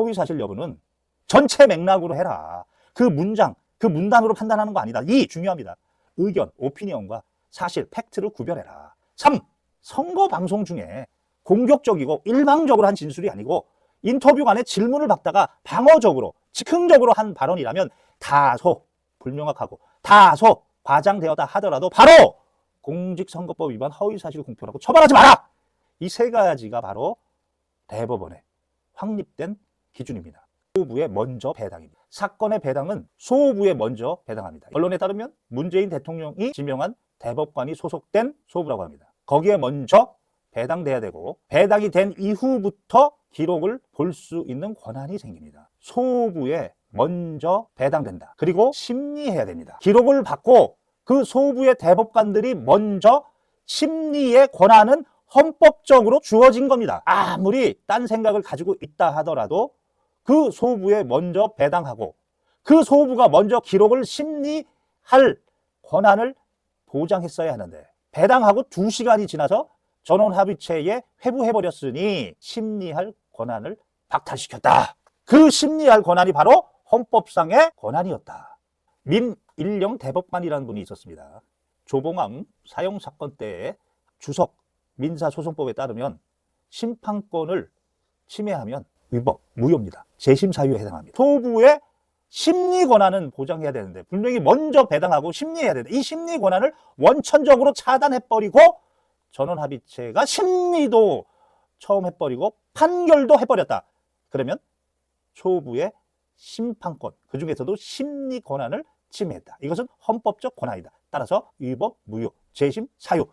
허위 사실 여부는 전체 맥락으로 해라. 그 문장, 그 문단으로 판단하는 거 아니다. 이 중요합니다. 의견, 오피니언과 사실, 팩트를 구별해라. 3. 선거 방송 중에 공격적이고 일방적으로 한 진술이 아니고 인터뷰 간에 질문을 받다가 방어적으로, 즉흥적으로 한 발언이라면 다소 불명확하고 다소 과장되었다 하더라도 바로 공직선거법 위반 허위사실 공표라고 처벌하지 마라! 이 세 가지가 바로 대법원에 확립된 기준입니다. 소부에 먼저 배당입니다. 사건의 배당은 소부에 먼저 배당합니다. 언론에 따르면 문재인 대통령이 지명한 대법관이 소속된 소부라고 합니다. 거기에 먼저 배당돼야 되고 배당이 된 이후부터 기록을 볼 수 있는 권한이 생깁니다. 소부에 먼저 배당된다. 그리고 심리해야 됩니다. 기록을 받고 그 소부의 대법관들이 먼저 심리의 권한은 헌법적으로 주어진 겁니다. 아무리 딴 생각을 가지고 있다 하더라도 그 소부에 먼저 배당하고 그 소부가 먼저 기록을 심리할 권한을 보장했어야 하는데 배당하고 두시간이 지나서 전원 합의체에 회부해버렸으니 심리할 권한을 박탈시켰다. 그 심리할 권한이 바로 헌법상의 권한이었다. 민일령 대법관이라는 분이 있었습니다. 조봉암 사형 사건 때에 주석 민사소송법에 따르면 심판권을 침해하면 위법, 무효입니다. 재심 사유에 해당합니다. 소부의 심리 권한은 보장해야 되는데 분명히 먼저 배당하고 심리해야 되는데 이 심리 권한을 원천적으로 차단해버리고 전원합의체가 심리도 처음 해버리고 판결도 해버렸다. 그러면 소부의 심판권, 그 중에서도 심리 권한을 침해했다. 이것은 헌법적 권한이다. 따라서 위법, 무효, 재심, 사유